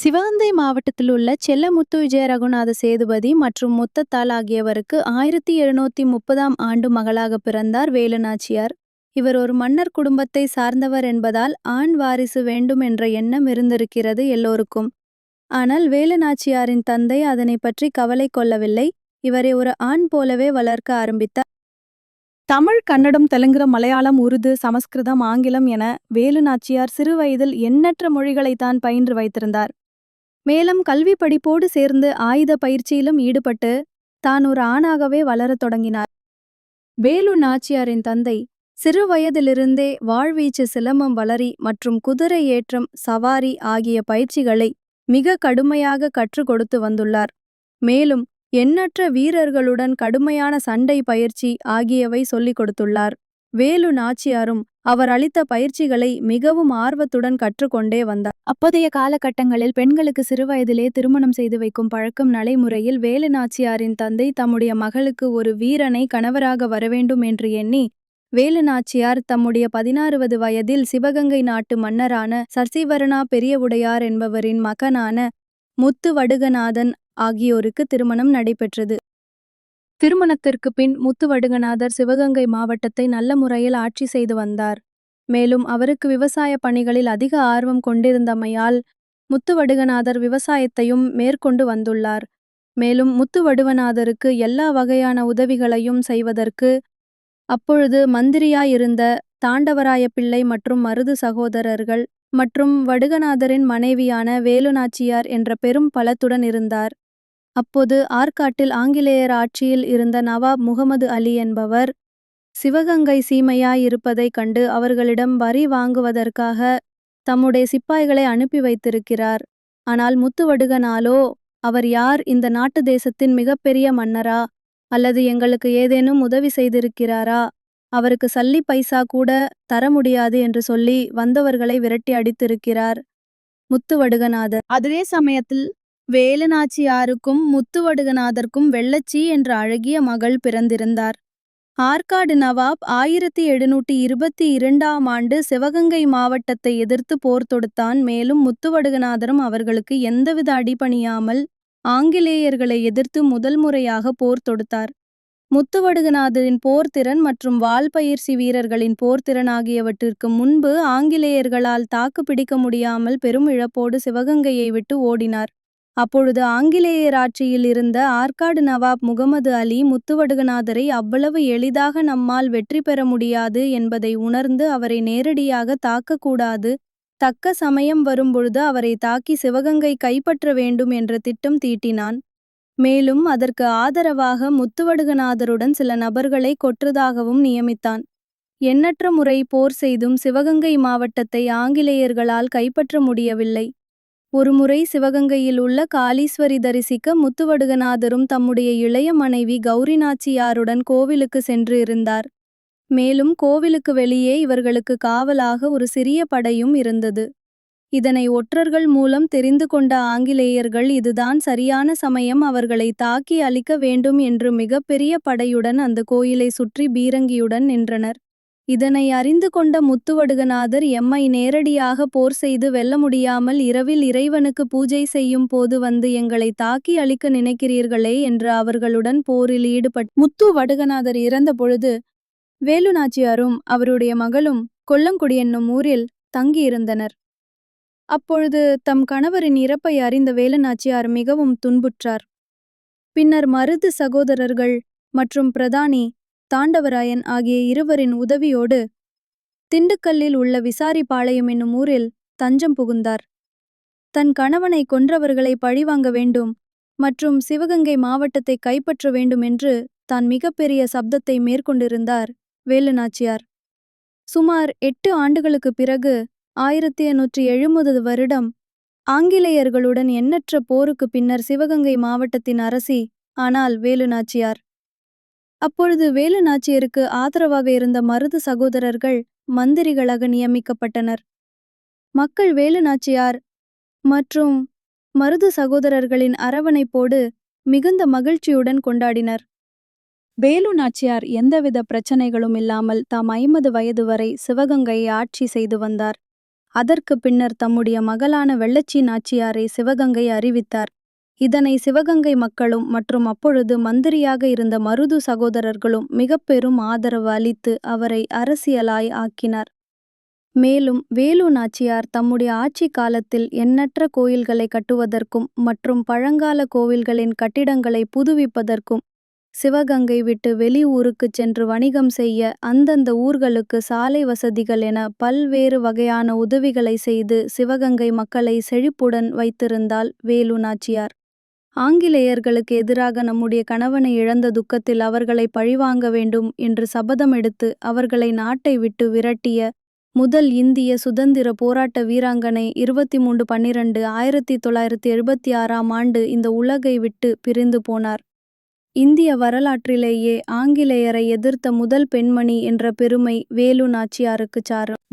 சிவகங்கை மாவட்டத்தில் உள்ள செல்லமுத்து விஜய ரகுநாத சேதுபதி மற்றும் முத்தத்தாள் ஆகியவருக்கு ஆயிரத்தி எழுநூத்தி முப்பதாம் ஆண்டு மகளாக பிறந்தார் வேலுநாச்சியார். இவர் ஒரு மன்னர் குடும்பத்தை சார்ந்தவர் என்பதால் ஆண் வாரிசு வேண்டும் என்ற எண்ணம் இருந்திருக்கிறது எல்லோருக்கும். ஆனால் வேலுநாச்சியாரின் தந்தை அதனை பற்றி கவலை கொள்ளவில்லை. இவரை ஒரு ஆண் போலவே வளர்க்க ஆரம்பித்தார். தமிழ் கன்னடம் தெலுங்கு மலையாளம் உருது சமஸ்கிருதம் ஆங்கிலம் என வேலுநாச்சியார் சிறுவயதில் எண்ணற்ற மொழிகளைத்தான் பயின்று வைத்திருந்தார். மேலும் கல்வி படிப்போடு சேர்ந்து ஆயுத பயிற்சியிலும் ஈடுபட்டு தான் ஒரு ஆணாகவே வளரத் தொடங்கினார். வேலு நாச்சியாரின் தந்தை சிறு வயதிலிருந்தே வாழ்வீச்சு சிலம்பம் வளரி மற்றும் குதிரை ஏற்றம் சவாரி ஆகிய பயிற்சிகளை மிக கடுமையாக கற்றுக் கொடுத்து வந்துள்ளார். மேலும் எண்ணற்ற வீரர்களுடன் கடுமையான சண்டை பயிற்சி ஆகியவை சொல்லிக் கொடுத்துள்ளார். வேலு நாச்சியாரும் அவர் அளித்த பயிற்சிகளை மிகவும் ஆர்வத்துடன் கற்றுக்கொண்டே வந்தார். அப்போதைய காலகட்டங்களில் பெண்களுக்கு சிறுவயதிலே திருமணம் செய்து வைக்கும் பழக்கம் நடைமுறையில் வேலு நாச்சியாரின் தந்தை தம்முடைய மகளுக்கு ஒரு வீரனை கணவராக வரவேண்டும் என்று எண்ணி வேலு நாச்சியார் தம்முடைய பதினாறுவது வயதில் சிவகங்கை நாட்டு மன்னரான சசிவரணா பெரியவுடையார் என்பவரின் மகனான முத்து வடுகநாதன் ஆகியோருக்கு திருமணம் நடைபெற்றது. திருமணத்திற்கு பின் முத்துவடுகநாதர் சிவகங்கை மாவட்டத்தை நல்ல முறையில் ஆட்சி செய்து வந்தார். மேலும் அவருக்கு விவசாய பணிகளில் அதிக ஆர்வம் கொண்டிருந்தமையால் முத்துவடுகநாதர் விவசாயத்தையும் மேற்கொண்டு வந்துள்ளார். மேலும் முத்துவடுவநாதருக்கு எல்லா வகையான உதவிகளையும் செய்வதற்கு அப்பொழுது மந்திரியாயிருந்த தாண்டவராய பிள்ளை மற்றும் மருது சகோதரர்கள் மற்றும் வடுகநாதரின் மனைவியான வேலுநாச்சியார் என்ற பெரும் பலத்துடன் இருந்தார். அப்போது ஆற்காட்டில் ஆங்கிலேயர் ஆட்சியில் இருந்த நவாப் முகமது அலி என்பவர் சிவகங்கை சீமையாயிருப்பதைக் கண்டு அவர்களிடம் வரி வாங்குவதற்காக தம்முடைய சிப்பாய்களை அனுப்பி வைத்திருக்கிறார். ஆனால் முத்துவடுகனாலோ அவர் யார் இந்த நாட்டு தேசத்தின் மிகப்பெரிய மன்னரா? அல்லது எங்களுக்கு ஏதேனும் உதவி செய்திருக்கிறாரா? அவருக்கு சல்லி பைசா கூட தர முடியாது என்று சொல்லி வந்தவர்களை விரட்டி அடித்திருக்கிறார் முத்துவடுகநாதர். அதே சமயத்தில் வேலுநாச்சியாருக்கும் முத்துவடுகநாதர்க்கும் வெள்ளச்சி என்ற அழகிய மகள் பிறந்திருந்தார். ஆற்காடு நவாப் ஆயிரத்தி எழுநூற்றி இருபத்தி இரண்டாம் ஆண்டு சிவகங்கை மாவட்டத்தை எதிர்த்து போர் தொடுத்தான். மேலும் முத்துவடுகநாதரும் அவர்களுக்கு எந்தவித அடிபணியாமல் ஆங்கிலேயர்களை எதிர்த்து முதல் முறையாக போர் தொடுத்தார். முத்துவடுகநாதரின் போர்த்திறன் மற்றும் வாள்பயிற்சி வீரர்களின் போர்த்திறன் ஆகியவற்றிற்கு முன்பு ஆங்கிலேயர்களால் தாக்கு பிடிக்க முடியாமல் பெரும் இழப்போடு சிவகங்கையை விட்டு ஓடினார். அப்பொழுது ஆங்கிலேயர் ஆட்சியில் இருந்த ஆற்காடு நவாப் முகமது அலி முத்துவடுகநாதரை அவ்வளவு எளிதாக நம்மால் வெற்றி பெற முடியாது என்பதை உணர்ந்து அவரை நேரடியாக தாக்கக்கூடாது. தக்க சமயம் வரும்பொழுது அவரை தாக்கி சிவகங்கை கைப்பற்ற வேண்டும் என்ற திட்டம் தீட்டினான். மேலும் அதற்கு ஆதரவாக முத்துவடுகநாதருடன் சில நபர்களை கொற்றதாகவும் நியமித்தான். எண்ணற்ற முறை போர் செய்தும் சிவகங்கை மாவட்டத்தை ஆங்கிலேயர்களால் கைப்பற்ற முடியவில்லை. ஒருமுறை சிவகங்கையில் உள்ள காளீஸ்வரி தரிசிக்க முத்துவடுகநாதரும் தம்முடைய இளைய மனைவி கௌரிநாச்சியாருடன் கோவிலுக்கு சென்று இருந்தார். மேலும் கோவிலுக்கு வெளியே இவர்களுக்கு காவலாக ஒரு சிறிய படையும் இருந்தது. இதனை ஒற்றர்கள் மூலம் தெரிந்து கொண்ட ஆங்கிலேயர்கள் இதுதான் சரியான சமயம் அவர்களை தாக்கி அழிக்க வேண்டும் என்று மிகப்பெரிய படையுடன் அந்த கோயிலை சுற்றி பீரங்கியுடன் நின்றனர். இதனை அறிந்து கொண்ட முத்துவடுகநாதர் எம்மை நேரடியாக போர் செய்து வெல்ல முடியாமல் இரவில் இறைவனுக்கு பூஜை செய்யும் போது வந்து எங்களை தாக்கி அழிக்க நினைக்கிறீர்களே என்று அவர்களுடன் போரில் ஈடுபட் முத்து வடுகநாதர் இறந்த பொழுது வேலுநாச்சியாரும் அவருடைய மகளும் கொல்லங்குடி என்னும் ஊரில் தங்கியிருந்தனர். அப்பொழுது தம் கணவரின் இறப்பை அறிந்த வேலுநாச்சியார் மிகவும் துன்புற்றார். பின்னர் மருது சகோதரர்கள் மற்றும் பிரதானி தாண்டவராயன் ஆகிய இருவரின் உதவியோடு திண்டுக்கல்லில் உள்ள விசாரிப்பாளையம் என்னும் ஊரில் தஞ்சம் புகுந்தார். தன் கணவனை கொன்றவர்களை பழிவாங்க வேண்டும் மற்றும் சிவகங்கை மாவட்டத்தை கைப்பற்ற வேண்டும் என்று தான் மிகப்பெரிய சப்தத்தை மேற்கொண்டிருந்தார் வேலுநாச்சியார். சுமார் எட்டு ஆண்டுகளுக்கு பிறகு ஆயிரத்தி எண்ணூற்றி எழுபது வருடம் ஆங்கிலேயர்களுடன் எண்ணற்ற போருக்கு பின்னர் சிவகங்கை மாவட்டத்தின் அரசி ஆனால் வேலுநாச்சியார். அப்பொழுது வேலு நாச்சியருக்கு ஆதரவாக இருந்த மருது சகோதரர்கள் மந்திரிகளாக நியமிக்கப்பட்டனர். மக்கள் வேலு நாச்சியார் மற்றும் மருது சகோதரர்களின் அரவணைப்போடு மிகுந்த மகிழ்ச்சியுடன் கொண்டாடினர். வேலு நாச்சியார் எந்தவித பிரச்சனைகளும் இல்லாமல் தாம் ஐம்பது வயது வரை சிவகங்கையை ஆட்சி செய்து வந்தார். அதற்கு பின்னர் தம்முடைய மகளான வெள்ளச்சி நாச்சியாரை சிவகங்கை அறிவித்தார். இதனை சிவகங்கை மக்களும் மற்றும் அப்பொழுது மந்திரியாக இருந்த மருது சகோதரர்களும் மிகப்பெரும் ஆதரவு அளித்து அவரை அரசியலாய் ஆக்கினார். மேலும் வேலு நாச்சியார் தம்முடைய ஆட்சி காலத்தில் எண்ணற்ற கோயில்களை கட்டுவதற்கும் மற்றும் பழங்கால கோவில்களின் கட்டிடங்களை புதுவிப்பதற்கும் சிவகங்கை விட்டு வெளி ஊருக்குச் சென்று வணிகம் செய்ய அந்தந்த ஊர்களுக்கு சாலை வசதிகள் என பல்வேறு வகையான உதவிகளை செய்து சிவகங்கை மக்களை செழிப்புடன் வைத்திருந்தால் வேலு நாச்சியார். ஆங்கிலேயர்களுக்கு எதிராக நம்முடைய கணவனை இழந்த துக்கத்தில் அவர்களை பழிவாங்க வேண்டும் என்று சபதம் எடுத்து அவர்களை நாட்டை விட்டு விரட்டிய முதல் இந்திய சுதந்திர போராட்ட வீராங்கனை இருபத்தி மூன்று பன்னிரண்டு ஆயிரத்தி தொள்ளாயிரத்தி எழுபத்தி ஆறாம் ஆண்டு இந்த உலகை விட்டு பிரிந்து போனார். இந்திய வரலாற்றிலேயே ஆங்கிலேயரை எதிர்த்த முதல் பெண்மணி என்ற பெருமை வேலு நாச்சியாருக்குச் சாரும்.